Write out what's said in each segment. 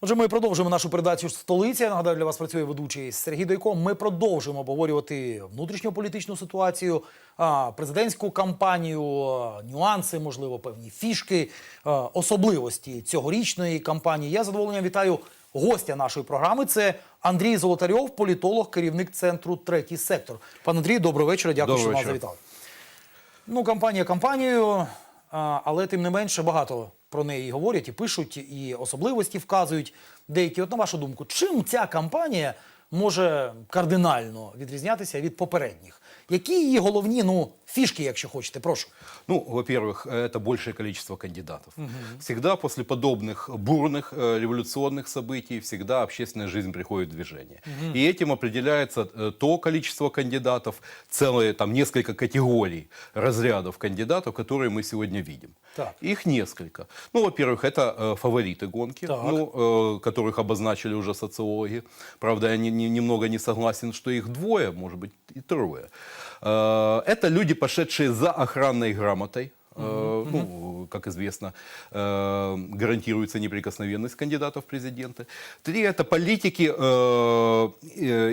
Отже, ми продовжуємо нашу передачу столиця. Я нагадаю, для вас працює ведучий Сергій Дойко. Ми продовжуємо обговорювати внутрішньополітичну ситуацію, президентську кампанію, нюанси, можливо, певні фішки, особливості цьогорічної кампанії. Я з задоволенням вітаю гостя нашої програми. Це Андрій Золотарьов, політолог, керівник центру третій сектор. Пан Андрій, доброго вечора. Дякую, що нас завітали. Ну, кампанія кампанією, але тим не менше багато про неї говорять і пишуть, і особливості вказують деякі. От на вашу думку, чим ця кампанія може кардинально відрізнятися від попередніх? Які її головні ну, фішки, якщо хочете? Прошу. Ну, во-первых, это большее количество кандидатов. Всегда после подобных бурных э, революционных событий всегда общественная жизнь приходит в движение. И этим определяется э, то количество кандидатов, целые там несколько категорий разрядов кандидатов, которые мы сегодня видим. Так. Их несколько. Ну, во-первых, это э, фавориты гонки, Так. ну, э, которых обозначили уже социологи. Правда, я не- не- немного не согласен, что их двое, может быть, и трое. Э, Это люди, пошедшие за охранной грамотой. Э, Ну, как известно, э, гарантируется неприкосновенность кандидатов в президенты. Три – это политики,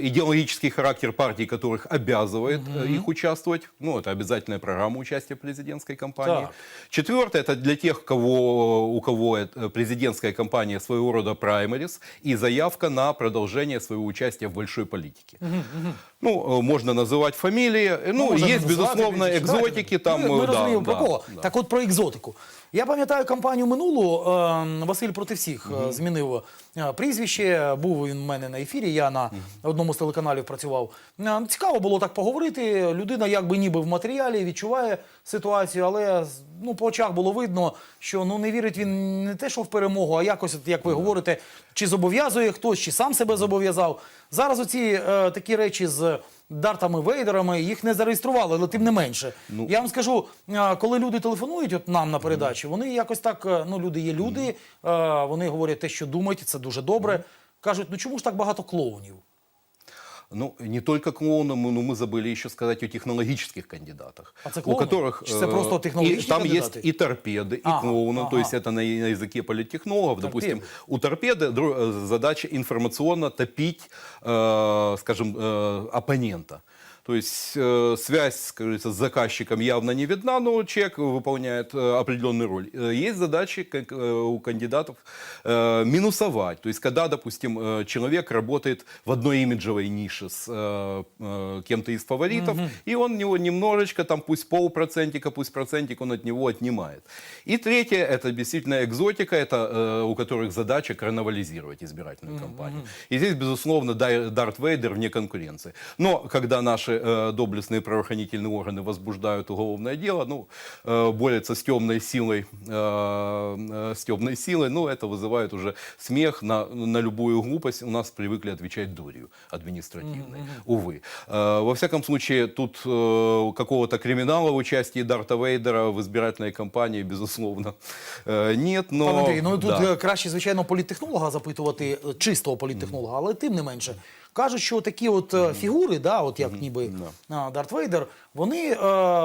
идеологический характер партий, которых обязывает э, их участвовать. Ну, это обязательная программа участия в президентской кампании. Так. Четвертое – это для тех, кого, у кого президентская кампания своего рода праймерис и заявка на продолжение своего участия в большой политике. Ну, э, можно называть фамилии. Э, Ну, Можна есть, назвати безусловно, прізвище. экзотики. Там, ми, ми э, да, розуміємо да, про кого. да. Так от про екзотику. Я пам'ятаю кампанію минулу. е, Василь проти всіх е, змінив е, прізвище. Був він в мене на ефірі. Я на одному з телеканалів працював. Е, Цікаво було так поговорити. Людина, якби ніби в матеріалі, відчуває ситуацію, але ну, по очах було видно, що ну не вірить він не те, що в перемогу, а якось, як ви говорите, чи зобов'язує хтось, чи сам себе зобов'язав. Зараз оці е, такі речі з Дартами Вейдерами їх не зареєстрували, але тим не менше. Ну. Я вам скажу, коли люди телефонують от нам на передачі, вони якось так, е, ну люди є люди, вони говорять те, що думають, це дуже добре. Кажуть, ну чому ж так багато клоунів? Ну, не только клоунам, но мы забыли еще сказать о технологических кандидатах. А це у клоуны? которых Чи це э, просто и технологічні там кандидати? есть и торпеды, и Ага, клоуны, то ага. есть это на, на языке политтехнологов. Допустим, Торпеды. у торпеды дру- э, задача информационно топить, э, скажем, э, оппонента. То есть э, связь, скажется, с заказчиком явно не видна, но человек выполняет э, определенную роль. Э, Есть задачи как, э, у кандидатов э, минусовать. То есть когда, допустим, э, человек работает в одной имиджевой нише с э, э, кем-то из фаворитов, и он него немножечко, там пусть полпроцентика, пусть процентик он от него отнимает. И третье, это действительно экзотика, это э, у которых задача карнавализировать избирательную кампанию. И здесь, безусловно, Дарт Вейдер вне конкуренции. Но когда наши э, доблестные правоохранительные органы возбуждают уголовное дело, ну, э, борются с темной силой, э, э, с темной силой, ну, это вызывает уже смех на, на любую глупость. У нас привыкли отвечать дурью административной, увы. Э, во всяком случае, тут э, какого-то криминала в участии Дарта Вейдера в избирательной кампании, безусловно, э, нет, но... Пане Андрій, ну тут да. е, краще, звичайно, політтехнолога запитувати, е, чистого політтехнолога, але тим не менше. Кажуть, що такі от е, фігури, да, от як ніби а, Дарт Вейдер, вони е,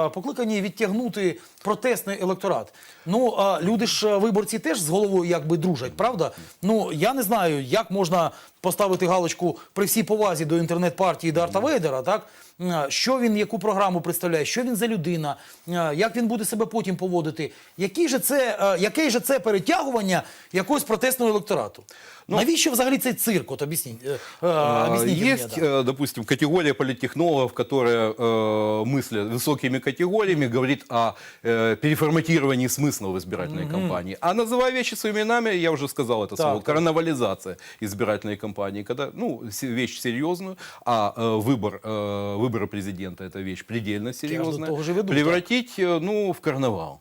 покликані відтягнути протестний електорат. Ну, а люди ж е, виборці теж з головою якби дружать, правда? Ну, я не знаю, як можна поставити галочку при всій повазі до інтернет-партії Дарта Вейдера, так? Е, Що він, яку програму представляє, що він за людина, е, як він буде себе потім поводити, який же це, е, яке же це перетягування якогось протестного електорату? Навіщо взагалі цей цирк? От об'ясніть. е, е, А, об'ясніть мені, Есть, да. э, допустим, категория политтехнологов, которые э, мыслят высокими категориями, говорит о э, переформатировании смысла в избирательной кампании. А называя вещи своими именами, я уже сказал это Так, слово, так. карнавализация избирательной кампании, когда, ну, се- вещь серьезную, а э, выбор, э, выборы президента это вещь предельно серьезная, того же веду, так. превратить, э, ну, в карнавал.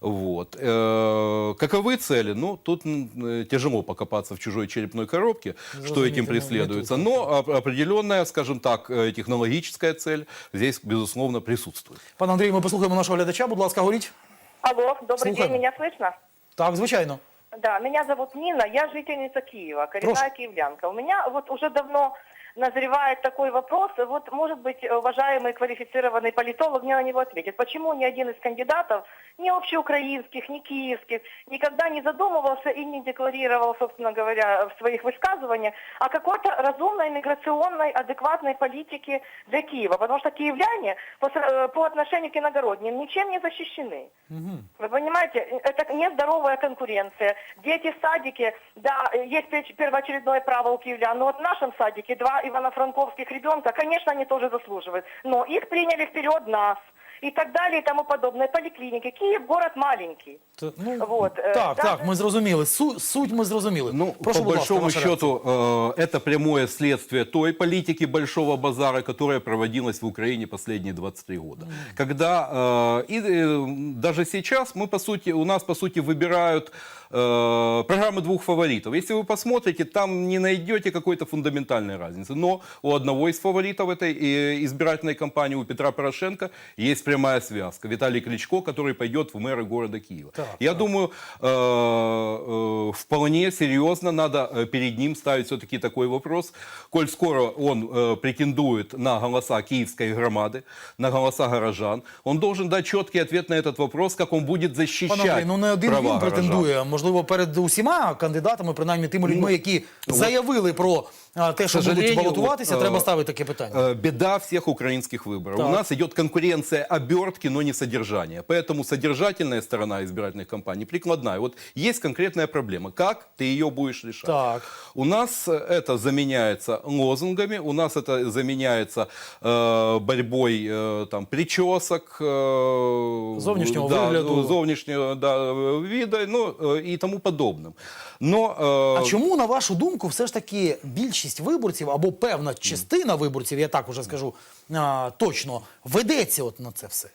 Вот. Э, Каковы цели? Ну, тут м, э, тяжело покопаться в чужой черепной коробке, что Разумеете, этим ну, не преследуется. тут, Но оп- определенная, скажем так, э, технологическая цель здесь, безусловно, присутствует. Пане Андрій, ми послухаємо нашого глядача. Будь ласка, говоріть. Алло, добрый Слухаем. день, меня слышно? Так, звичайно. Да, меня зовут Нина, я жительница Киева, коренная киевлянка. У меня вот уже давно назревает такой вопрос, вот, может быть, уважаемый квалифицированный политолог мне на него ответит. Почему ни один из кандидатов, ни общеукраинских, ни киевских, никогда не задумывался и не декларировал, собственно говоря, в своих высказываниях о какой-то разумной, миграционной, адекватной политике для Киева. Потому что киевляне по, э, по отношению к иногородним ничем не защищены. Вы понимаете, это нездоровая конкуренция. Дети в садике, да, есть пер- первоочередное право у киевлян, но вот в нашем садике два ивано-франковских ребенка, конечно, они тоже заслуживают, но их приняли вперед нас и так далее и тому подобное. Поликлиники. Киев город маленький. Т- Ну, Вот, е, так, да, так, ви- ми зрозуміли. Су- суть ми зрозуміли. Ну, Прошу, по будь ласка, большому ваша реакція. счету, э, это прямое следствие той политики большого базара, которая проводилась в Украине последние 23 года. Когда э, и э, даже сейчас мы, по сути, у нас, по сути, выбирают э, программы двух фаворитов. Если вы посмотрите, там не найдете какой-то фундаментальной разницы. Но у одного из фаворитов этой э, избирательной кампании, у Петра Порошенко, есть прямая связка. Виталий Кличко, который пойдет в мэры города Киева. Так, Я думаю, э, э, вполне серьезно надо э, перед ним ставить все-таки такой вопрос. Коль скоро он э, претендует на голоса киевской громады, на голоса горожан, он должен дать четкий ответ на этот вопрос, как он будет защищать Пане Андрій, ну не один права він горожан. претендує, можливо, перед усіма кандидатами, принаймні тими людьми, які заявили про а, те, що будуть сожалению, балотуватися, от, треба е, ставити таке питання. Э, Беда всех украинских выборов. Так. У нас идет конкуренция обертки, но не содержания. Поэтому содержательная сторона избирательных кампаний прикладная. Вот есть конкретная проблема. Как ты ее будешь решать? Так. У нас э, это заменяется лозунгами, у нас это заменяется э, борьбой э, там, причесок, э, Зовнішнього да, вигляду. зовнішнього да, вида ну, э, и тому подобним. Но, е... А чому, на вашу думку, все ж таки більшість виборців або певна частина виборців, я так уже скажу е точно, ведеться от на це все?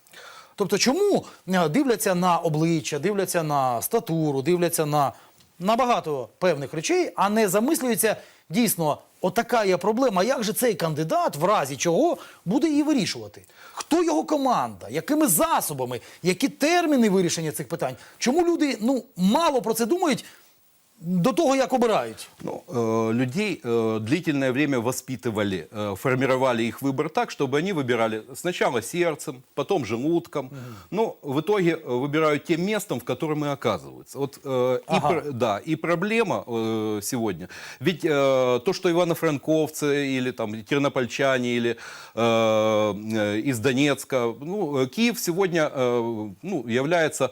Тобто, чому дивляться на обличчя, дивляться на статуру, дивляться на, на багато певних речей, а не замислюються дійсно, отака є проблема. Як же цей кандидат, в разі чого, буде її вирішувати? Хто його команда? Якими засобами? Які терміни вирішення цих питань? Чому люди ну мало про це думають? До того, як обирають. Ну, э, людей э, длительное время воспитывали, э, формировали их выбор так, чтобы они выбирали сначала сердцем, потом желудком. Но в итоге э, выбирают тем местом, в котором и оказываются. Вот, э, и, Ага. пр- да, и проблема э, сегодня. Ведь э, то, что ивано-франковцы или там тернопольчане или э, э, из Донецка, ну, э, Киев сегодня э, ну, является,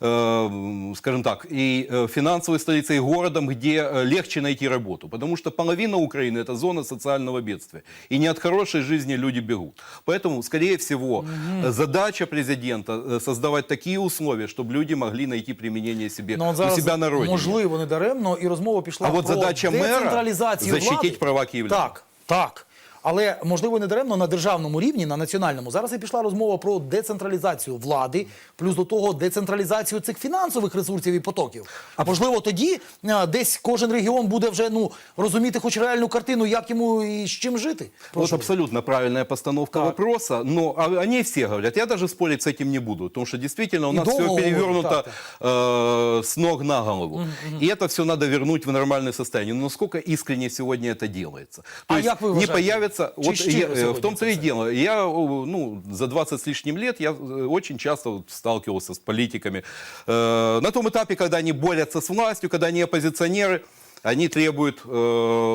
э, скажем так, и э, финансовой столицей, и городом, где э, легче найти работу. Потому что половина Украины – это зона социального бедствия. И не от хорошей жизни люди бегут. Поэтому, скорее всего, э, задача президента э, создавать такие условия, чтобы люди могли найти применение себе, Ну, от у зараз, себя на родине. можливо, не даремно, і розмова пішла А от про задача мера децентралізацію защитить влади. права київлян. Так, так. Але можливо не даремно на державному рівні, на національному. Зараз і пішла розмова про децентралізацію влади, плюс до того децентралізацію цих фінансових ресурсів і потоків. А можливо, тоді е, десь кожен регіон буде вже ну розуміти хоч реальну картину, як йому і з чим жити. Вот абсолютно правильная постановка Так. вопроса, но о- они все говорят, я даже спорить с этим не буду, потому что действительно у И нас долго все говорят, перевернуто так, э, с ног на голову. И это все надо вернуть в нормальное состояние. Но насколько искренне сегодня это делается? То А есть як ви не вважаєте? появится... Чи Вот щиро я- э, сьогодні в том-то це и все? дело. Я о, ну, за 20 с лишним лет я э, очень часто вот сталкивался с политиками. Э, на том этапе, когда они борются с властью, когда они оппозиционеры, они требуют э,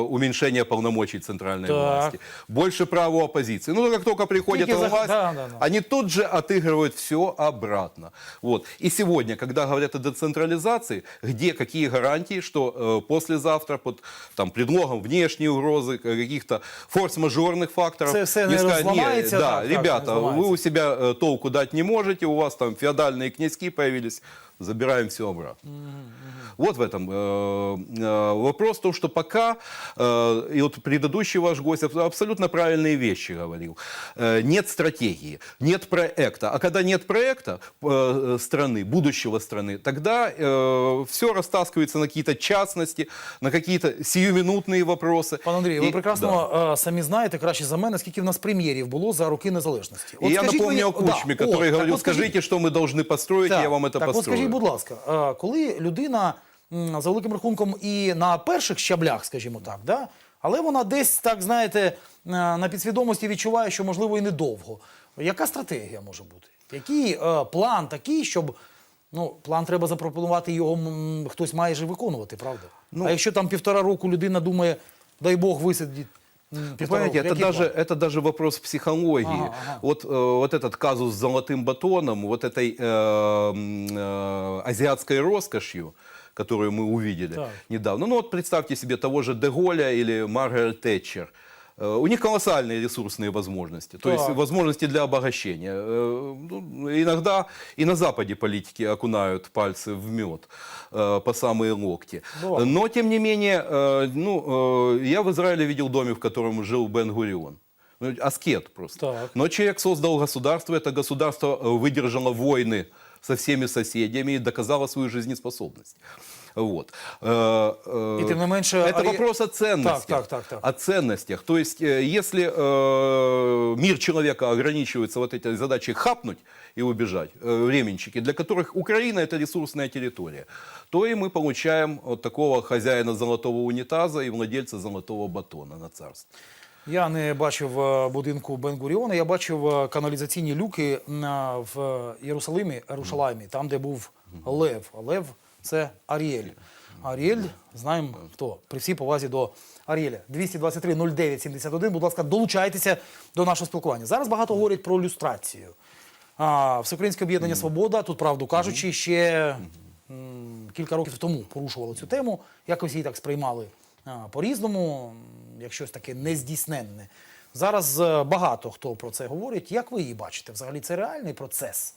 уменьшения полномочий центральной Так. власти, больше прав у оппозиции. Ну, как только приходят Тільки во за- власть, да, да, да. они тут же отыгрывают все обратно. Вот. И сегодня, когда говорят о децентрализации, где какие гарантии, что э, послезавтра под там, предлогом внешней угрозы, э, каких-то форс-мажорных факторов, Це все не сказать, разломается, да, так, так, не ребята, вы разломается. у себя э, толку дать не можете, у вас там феодальные князьки появились, забираем все обратно. Вот в этом э, э, вопрос, в том, что пока, э, и вот предыдущий ваш гость аб- абсолютно правильные вещи говорил, Э, нет стратегии, нет проекта. А когда нет проекта э, страны, будущего страны, тогда все растаскивается на какие-то частности, на какие-то сиюминутные вопросы. Пане Андрію, ви И- да. прекрасно е, самі знаєте краще за мене, скільки в нас прем'єрів було за роки незалежності. И я скажіть напомню мені- о Кучме, Да, который от, так говорил, от скажіть- скажите, что мы должны построить, и я вам это так, от построю. скажіть, будь ласка, е, коли людина м, за великим рахунком і на перших щаблях, скажімо так, да, Але вона десь, так знаєте, е, на підсвідомості відчуває, що можливо і недовго. Яка стратегія може бути? Який е, план такий, щоб. Ну, план треба запропонувати, його м, хтось має же виконувати, правда? Ну, а якщо там півтора року людина думає, дай Бог висидить. м, Вы півтора понимаете, року, это який даже, план? это даже вопрос психологии. Ага, ага. Вот, э, вот этот казус с золотым батоном, вот этой э, м, э, азиатской роскошью, которую мы увидели Так. недавно. Ну вот представьте себе того же Деголя или Маргарет Тэтчер. Э, У них колоссальные ресурсные возможности, то есть Так. возможности для обогащения. Э, ну, Иногда и на Западе политики окунают пальцы в мед э, по самые локти. Бывает. Но, тем не менее, э, ну, э, я в Израиле видел домик, в котором жил Бен Гурион. Ну, аскет просто. Так. Но человек создал государство, это государство э, выдержало войны со всеми соседями и доказало свою жизнеспособность. Вот. Э, э, И тем не меньше, Это Ари- вопрос о ценностях. Так, так, так, так. О ценностях. То есть, э, если э, мир человека ограничивается вот этой задачей хапнуть и убежать, э, временщики, для которых Украина это ресурсная территория, то и мы получаем вот такого хозяина золотого унитаза и владельца золотого батона на царство. Я не бачив е, будинку Бен-Гуріона, я бачив е, каналізаційні люки в Єрусалимі, Ерушалаймі, там, де був Лев. Лев це Аріель. Аріель, знаємо хто. При всій повазі до Аріеля. 223 09 71. Будь ласка, долучайтеся до нашого спілкування. Зараз багато говорять про люстрацію. Всеукраїнське об'єднання Свобода, тут правду кажучи, ще кілька років тому порушувало цю тему. Якось її так сприймали по-різному, як щось таке нездійсненне. Зараз е, багато хто про це говорить. Як ви її бачите? Взагалі це реальний процес?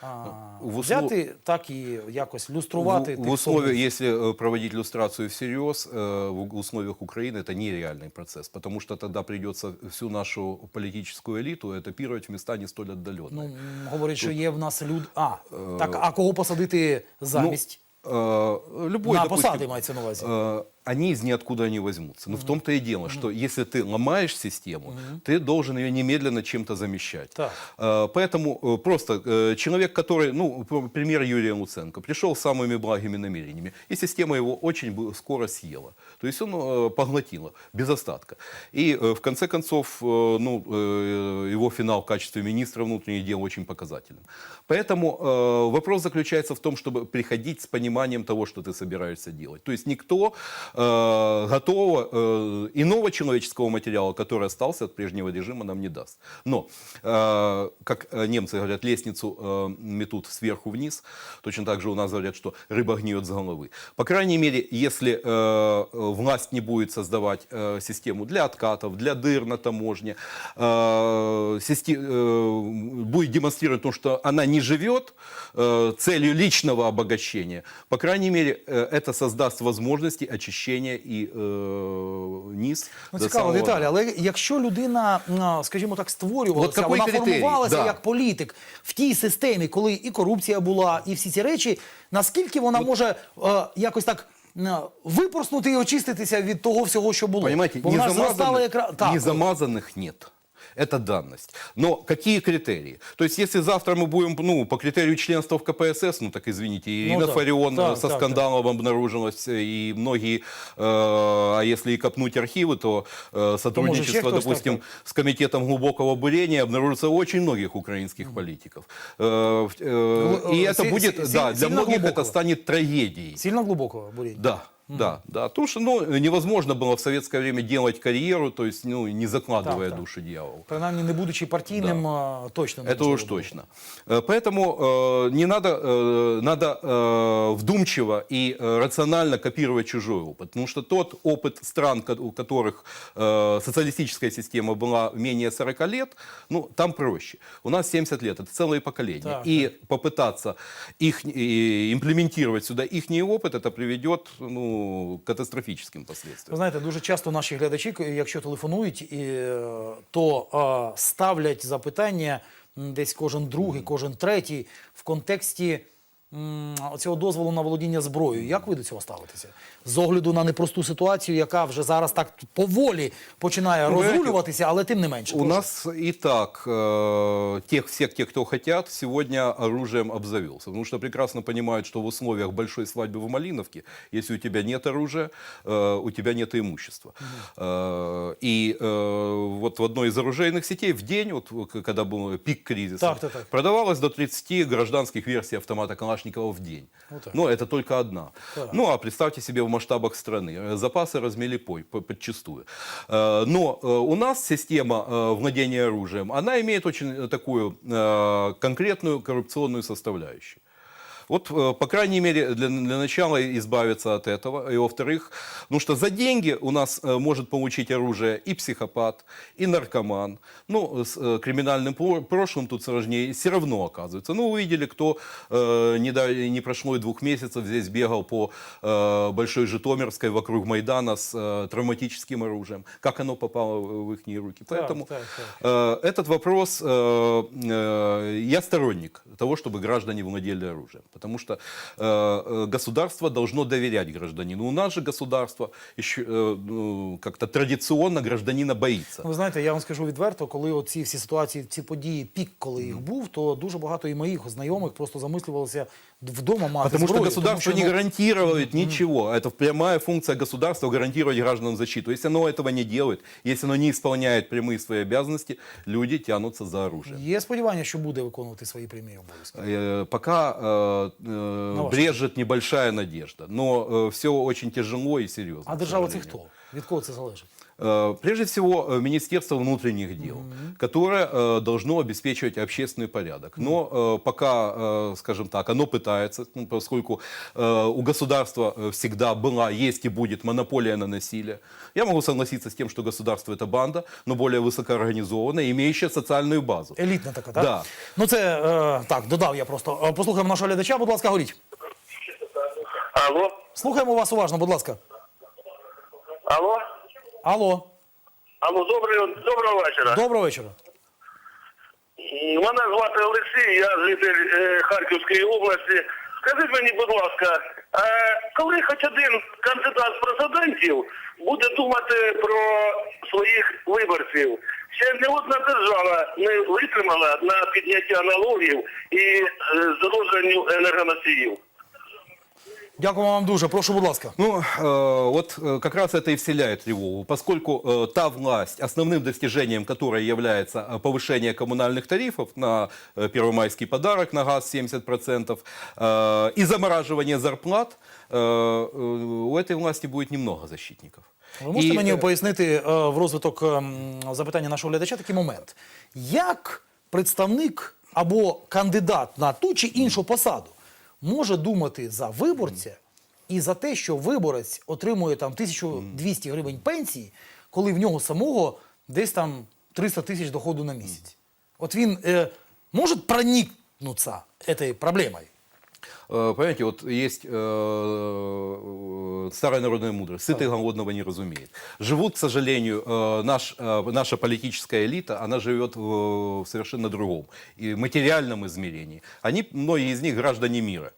А, в услов- Взяти так і якось люструвати в, в тих условиях, собак. если э, проводить иллюстрацию всерьез, э, в условиях Украины это нереальный процесс, потому что тогда придется всю нашу политическую элиту этапировать в места не столь отдаленные. Ну, м, говорять, що є в нас люд. А, так, а кого посадити замість? Э, любой, На допустим, посади мається на увазі. э, они из ниоткуда не возьмутся. Но в том-то и дело, что если ты ломаешь систему, ты должен ее немедленно чем-то замещать. Так. Э, Поэтому э, просто э, человек, который, ну, пример Юрия Луценко, пришел с самыми благими намерениями, и система его очень скоро съела. То есть он э, поглотила без остатка. И в конце концов, ну, его финал в качестве министра внутренних дел очень показательным. Поэтому вопрос заключается в том, чтобы приходить с пониманием того, что ты собираешься делать. То есть никто э, готового э, иного человеческого материала, который остался от прежнего режима, нам не даст. Но, э, как э, немцы говорят, лестницу э, метут сверху вниз, точно так же у нас говорят, что рыба гниет с головы. По крайней мере, если власть не будет создавать систему для откатов, для дыр на таможне, будет демонстрировать то, что она не живет целью личного обогащения, по крайней мере, это создаст возможности очищения и э, низ. Ну, до цікава самого деталь, дна. але якщо людина, м, скажімо так, От створювалася, какой вона критерій? формувалася Да. як політик в тій системі, коли і корупція була, і всі ці речі, наскільки вона може е, якось так е, випроснути і очиститися від того всього, що було? Понимаете, Бо вона ж зростала незамазанных, якраз так. незамазанных нет. Это данность. Но какие критерии? То есть, если завтра мы будем ну, по критерию членства в КПСС, ну так извините, Ну Ирина да. Фарион Так, со так, скандалом обнаружилась, и многие, э, а если и копнуть архивы, то э, сотрудничество, ще хтось, допустим, так, с комитетом глубокого бурения обнаружится очень многих украинских политиков. Э, э, и э, это будет, да, для многих это глубокого. станет трагедией. Сильно глибоко буріння. Да, да, да. Потому что ну, невозможно было в советское время делать карьеру, то есть ну, не закладывая Так, так. душу дьяволу. Принаймні, не будучи партійним, е, точно не Это уж було. точно. Э, Поэтому э, не надо, э, надо э, вдумчиво и э, рационально копировать чужой опыт. Потому что тот опыт стран, у которых э, социалистическая система была менее 40 лет, ну, там проще. У нас 70 лет, это целое поколение. Так, и попытаться их, и имплементировать сюда их опыт, это приведет ну, к последствиям. Ви знаєте, дуже часто наші глядачі, якщо телефонують, і, е, то ставлять запитання десь кожен другий, кожен третій в контексті цього дозволу на володіння зброєю. Як ви до цього ставитеся? З огляду на непросту ситуацію, яка вже зараз так поволі починає Ну, знаєте, розрулюватися, але тим не менше. У Прошу. нас и так э, тех, всех тех, кто хотят, сегодня оружием обзавелся. Потому что прекрасно понимают, что в условиях большой свадьбы в Малиновке, если у тебя нет оружия, э, у тебя нет имущества. Э, и э, вот в одной из оружейных сетей в день, вот, к- когда был пик кризиса, Так, так, так. продавалось до 30 гражданских версий автомата Калашникова в день. Вот так. Но это только одна. Так. Ну, а представьте себе в масштабах страны. Э, Запасы размели пой, по- подчистую. Э, Но э, у нас система э, владения оружием, она имеет очень э, такую э, конкретную коррупционную составляющую. Вот, э, по крайней мере, для, для начала избавиться от этого. И во-вторых, ну что за деньги у нас э, может получить оружие и психопат, и наркоман. Ну, с э, криминальным про- прошлым тут сложнее. Все равно оказывается. Ну, увидели, кто э, не, да- не прошло и двух месяцев здесь бегал по э, Большой Житомирской вокруг Майдана с э, травматическим оружием. Как оно попало в их руки. Поэтому так, так. Э, Этот вопрос, э, э, я сторонник того, чтобы граждане владели оружием. Потому что э, э, государство должно доверять гражданину. У нас же государство еще э, ну, как-то традиционно гражданина боится. Ну, Ви знаєте, я вам скажу відверто, коли оці всі ситуації, ці події, пік, коли їх був, то дуже багато і моїх знайомих просто замислювалися вдома мати Потому что зброю, государство тому не що, ну, гарантирует ничего. Это прямая функция государства гарантировать гражданам защиту. Если оно этого не делает, если оно не исполняет прямые свои обязанности, люди тянутся за оружием. Є сподівання, що буде виконувати свої прямі обов'язки. Э, Пока э, э, ваш брежет небольшая надежда, но все очень тяжело и серьезно. А к держава це сожалению. хто? Від кого це залежить? Э, Прежде всего, э, Министерство внутренних дел, которое э, должно обеспечивать общественный порядок. Но э, пока, э, скажем так, оно пытается, ну, поскольку э, у государства э, всегда была, есть и будет монополия на насилие. Я могу согласиться с тем, что государство это банда, но более высокоорганизованная, имеющая социальную базу. Елітна така, так? Да. Ну це е, так, додав я просто. Е, Послухаємо нашого глядача, будь ласка, говоріть. Алло, Слухаємо вас уважно, будь ласка. алло, Алло, алло, доброго, доброго вечора. доброго вечора. Мене звати Олексій, я житель е, Харківської області. Скажіть мені, будь ласка, е, коли хоч один кандидат в президентів буде думати про своїх виборців? Ще не одна держава не витримала на підняття налогів і е, здорожчанню енергоносіїв. Дякуємо вам дуже. Прошу, будь ласка. Ну, э, вот э, как раз это и вселяет тревогу, поскольку э, та власть, основным достижением которой является э, повышение коммунальных тарифов на э, первомайский подарок, на газ 70%, э, и замораживание зарплат, э, э, у этой власти будет немного защитников. Ви можете И, мені э, пояснити е, в розвиток ем, запитання нашого глядача такий момент. Як представник або кандидат на ту чи іншу посаду може думати за виборця і за те, що виборець отримує там 1200 гривень пенсії, коли в нього самого десь там 300 тисяч доходу на місяць? От він е, може проникнутися цією проблемою? Э, Понимаете, вот есть э, старая народная мудрость. Сытый голодного не разумеет. Живут, к сожалению, э, наш, э, наша политическая элита, она живет в, в совершенно другом и материальном измерении. Они, многие из них граждане мира.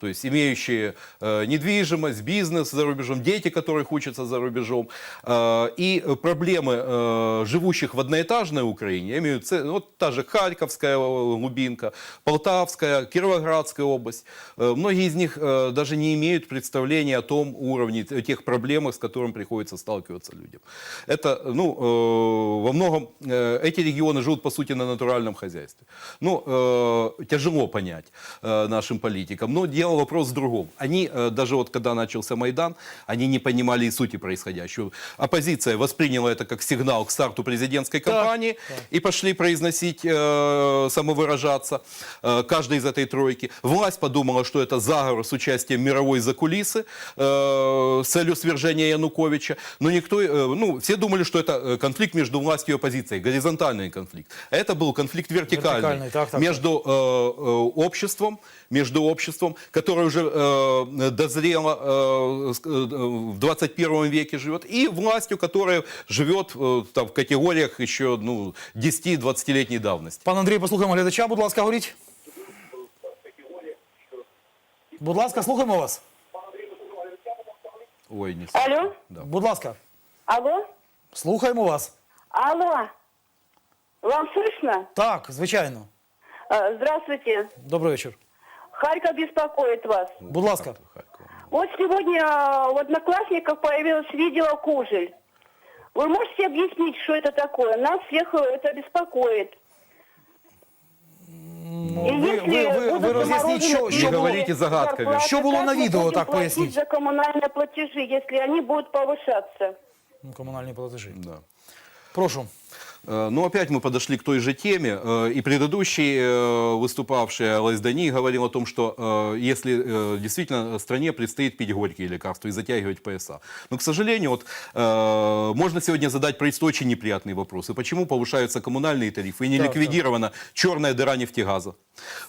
То есть имеющие э, недвижимость, бизнес за рубежом, дети, которых учатся за рубежом. Э, и проблемы э, живущих в одноэтажной Украине, я имею в виду, вот та же Харьковская э, глубинка, Полтавская, Кировоградская область, э, многие из них э, даже не имеют представления о том уровне, т- тех проблемах, с которыми приходится сталкиваться людям. Это, ну, э, во многом э, эти регионы живут, по сути, на натуральном хозяйстве. Ну, э, тяжело понять э, нашим политикам, но дело вопрос в другом. Они, э, даже вот когда начался Майдан, они не понимали и сути происходящего. Оппозиция восприняла это как сигнал к старту президентской кампании и пошли произносить, э, самовыражаться, э, каждый из этой тройки. Власть подумала, что это заговор с участием мировой закулисы э, с целью свержения Януковича. Но никто, э, ну, все думали, что это конфликт между властью и оппозицией, горизонтальный конфликт. А Это был конфликт вертикальный, Вертикальный, так, так, между э, э, обществом, между обществом, которое уже э, дозрело э, с- э, в 21 веке живет, и властью, которая живет э, там, в категориях еще ну, 10-20-летней давности. Пан Андрій, послухаємо глядача, будь ласка, говоріть. Будь ласка, слухаємо вас. Ой, не Алло? Да. Будь ласка, Алло? слухаємо вас. Алло? Вам слышно? Так, звичайно. Э, Здравствуйте. Добрий вечір. Харьков беспокоит вас. Будь ласка. Харьков. Вот сегодня э, в Одноклассниках появилось видео «Кужель». Вы можете объяснить, что это такое? Нас всех э, это беспокоит. И ви- если ви- ви- будут ви роз'ясніть, що- заморожены що деньги, було- говорите загадками. зарплаты, Що було как на мы відео, будем так платить поясніть? за коммунальные платежи, если они будут повышаться? Ну, Комунальні платежі. Да. Прошу. Э, Ну, опять мы подошли к той же теме. Э, И предыдущий э, выступавший Алайс Дани говорил о том, что если действительно стране предстоит пить горькие лекарства и затягивать пояса. Но, к сожалению, вот, можно сегодня задать просто очень неприятные вопросы. Почему повышаются коммунальные тарифы и не Так, ликвидирована черная дыра нефтегаза?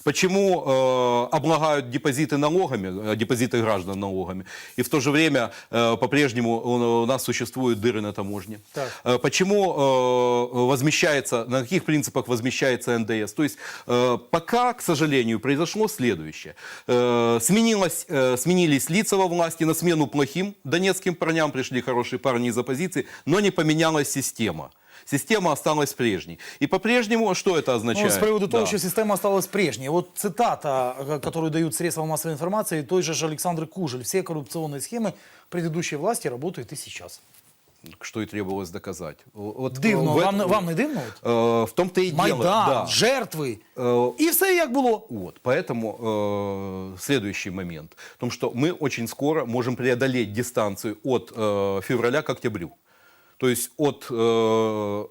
Почему облагают депозиты налогами, депозиты граждан налогами, и в то же время по-прежнему у нас существуют дыры на таможне? Так. Почему возмещается, на каких принципах возмещается НДС? То есть э, пока, к сожалению, произошло следующее. Э, Сменилось, э, сменились лица во власти, на смену плохим донецким парням пришли хорошие парни из оппозиции, но не поменялась система. Система осталась прежней. И по-прежнему, что это Ну, означает? з приводу того, Да. що система осталась прежней. Вот цитата, которую дают средства массовой информации, той же ж Александры Кужель. Все коррупционные схемы предыдущей власти работают и сейчас. Что и требовалось доказать. Вот Дивно, в вам, не- вам не дивно? От? Э, В том-то и дело. Майдан, да. жертви. Э, І все як було. Вот, поэтому э, следующий момент. В том, что мы очень скоро можем преодолеть дистанцию от э, февраля к октябрю. То есть от э,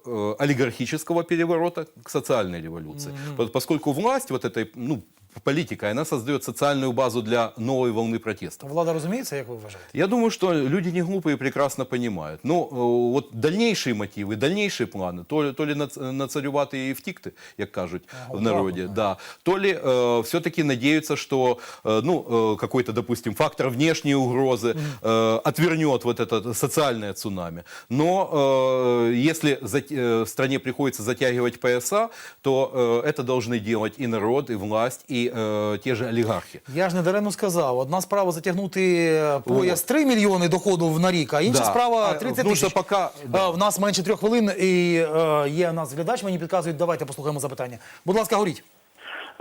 э, олигархического переворота к социальной революции. По- Поскольку власть вот этой, ну, политика, она создает социальную базу для новой волны протеста. Влада розуміється, як ви вважаєте? Я думаю, что люди не глупые и прекрасно понимают. Но э, вот дальнейшие мотивы, дальнейшие планы, то ли, то ли нац- нацарювати і втікти, як кажуть в народе, да. то ли э, все-таки надеются, что э, ну, э, какой-то, допустим, фактор внешней угрозы э, отвернет вот это социальное цунами. Но э, если зат- э, стране приходится затягивать пояса, то э, это должны делать и народ, и власть, и э, те же олигархи. Я ж не даремно сказав. Одна справа затягнути пояс 3 мільйони доходу в на рік, а інша Да. справа А, 30 ну, що тисяч. пока- Е, В нас менше трьох хвилин і е, є у нас глядач, мені підказують, давайте послухаємо запитання. Будь ласка, говоріть.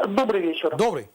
Добрый вечер. Добрий.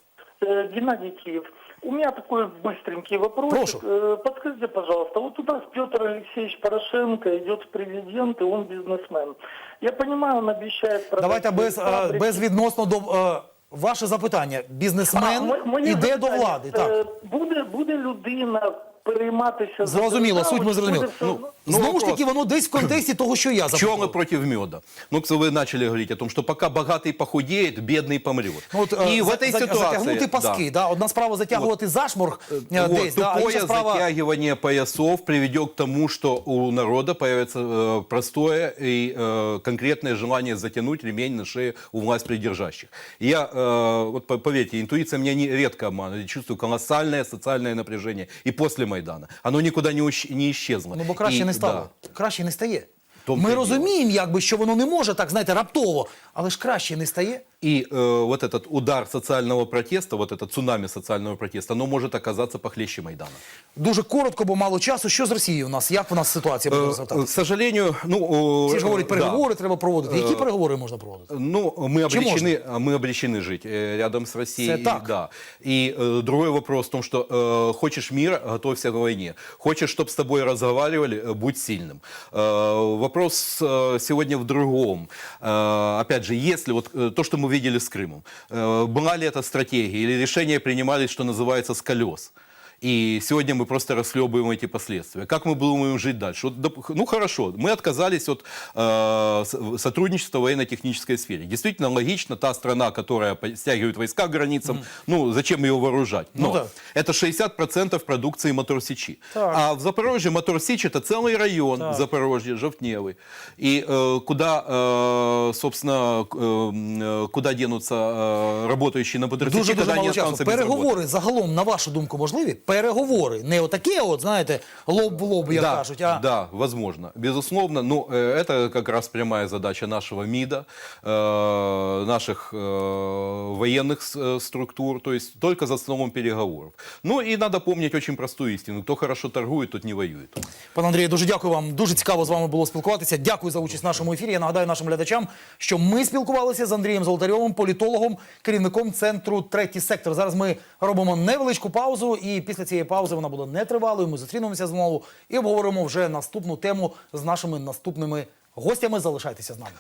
Э, Геннадий Киев. У меня такой быстренький вопрос. Прошу. Подскажите, пожалуйста, вот у нас Петр Алексеевич Порошенко идет в президенты, он бизнесмен. Я понимаю, он обещает... продать Давайте свои без, е, фабрики. безвідносно до е, ваше запитання. Бізнесмен А, іде до влади. е, Так. Буде, буде людина перейматися... за Зрозуміло, державу, суть ми чи зрозуміли. буде все Ну, одно? ну, Знову ж вопрос. таки, воно десь в контексті того, що я Пчелы запитував. против меда. Ну, кстати, вы начали говорить о том, что пока богатый похудеет, бедный помрет. Ну, от, е, И в за- этой за- ситуации... затягнути паски. Да. Одна справа затягувати зашморг е, Вот, десь, да, а тупое інша справа... затягивание поясов приведет к тому, что у народа появится э, простое и э, конкретное желание затянуть ремень на шее у власть придержащих. И Я, э, вот по- поверьте, интуиция меня не, редко обманывает. Я чувствую колоссальное социальное напряжение и после Майдана. Оно нікуди не, не исчезло. Ну, бо краще І, не стало. да. Краще не стає. Том-то Ми розуміємо, якби, що воно не може так, знаєте, раптово, але ж краще не стає. И э, вот этот удар социального протеста, вот это цунами социального протеста, оно может оказаться похлеще Майдана. Дуже коротко, бо мало часу. Що з Росією у нас? Як у нас ситуація буде Э, К розвертатися? сожалению, ну... э, Всі ж говорять, да. переговори треба проводити. Які переговори можна проводити? Ну, мы Чем обречены, мы обречены жить э, рядом с Россией. Это так. Да. И э, другой вопрос в том, что э, хочешь мира, готовься к войне. Хочешь, чтобы с тобой разговаривали, э, будь сильным. Э, вопрос э, сегодня в другом. Э, опять же, если вот э, то, что мы видели с Крымом, э, была ли это стратегия или решения принимались, что называется, с колес? И сегодня мы просто расхлебываем эти последствия. Как мы будем жить дальше? Вот, доп- ну хорошо, мы отказались от э, с- сотрудничества в военно-технической сфере. Действительно логично, та страна, которая по- стягивает войска к границам, ну зачем ее вооружать? Ну Но да. это 60% продукции Моторсичи. Так. А в Запорожье Моторсич это целый район Так. Запорожья, Жовтневый. И э, куда, э, собственно, к- э, куда денутся э, работающие на Моторсичи, Дуже дуже когда они мало часу. останутся без работы? Переговори загалом, на вашу думку, можливі? переговори. Не отаке, от знаєте, лоб в лоб, як да, кажуть, а да, возможно, безусловно. Но э, это как раз прямая задача нашего МИДа, э, наших э, военных с- э, структур, то есть только за столом переговоров. Ну и надо помнить очень простую истину: кто хорошо торгует, тот не воюет. Пане Андрію, дуже дякую вам. Дуже цікаво з вами було спілкуватися. Дякую за участь в нашому ефірі. Я нагадаю нашим глядачам, що ми спілкувалися з Андрієм Золотарьовим, політологом, керівником центру третій сектор. Зараз ми робимо невеличку паузу, і після цієї паузи вона буде нетривалою. Ми зустрінемося знову і обговоримо вже наступну тему з нашими наступними гостями. Залишайтеся з нами.